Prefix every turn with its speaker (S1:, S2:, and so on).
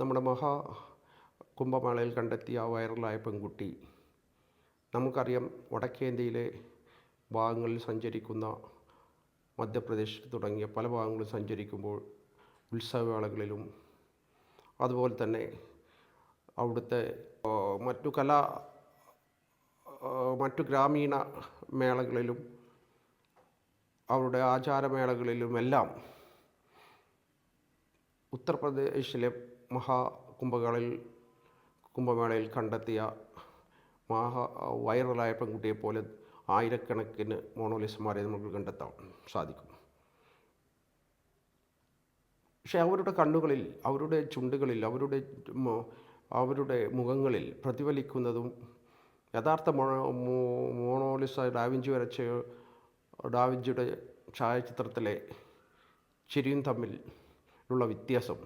S1: നമ്മുടെ മഹാ കുംഭമേളയിൽ കണ്ടെത്തിയ ആ വൈറലായ പെൺകുട്ടി നമുക്കറിയാം വടക്കേന്ത്യയിലെ ഭാഗങ്ങളിൽ സഞ്ചരിക്കുന്ന മധ്യപ്രദേശ് തുടങ്ങിയ പല ഭാഗങ്ങളിൽ സഞ്ചരിക്കുമ്പോൾ ഉത്സവവേളകളിലും അതുപോലെ തന്നെ അവിടുത്തെ മറ്റു കലാ മറ്റു ഗ്രാമീണ മേളകളിലും അവരുടെ ആചാരമേളകളിലുമെല്ലാം ഉത്തർപ്രദേശിലെ മഹാകുംഭകളിൽ കുംഭമേളയിൽ കണ്ടെത്തിയ മഹാ വൈറലായ പെൺകുട്ടിയെ പോലെ ആയിരക്കണക്കിന് മോണോലിസ്മാരെ നമുക്ക് കണ്ടെത്താൻ സാധിക്കും. പക്ഷേ അവരുടെ കണ്ണുകളിൽ അവരുടെ ചുണ്ടുകളിൽ അവരുടെ അവരുടെ മുഖങ്ങളിൽ പ്രതിഫലിക്കുന്നതും യഥാർത്ഥ മോ മോണോലിസ ഡാവിഞ്ചി വരച്ച ഡാവിഞ്ചിയുടെ ഛായാചിത്രത്തിലെ ചിരിയും തമ്മിൽ ഉള്ള വ്യത്യാസം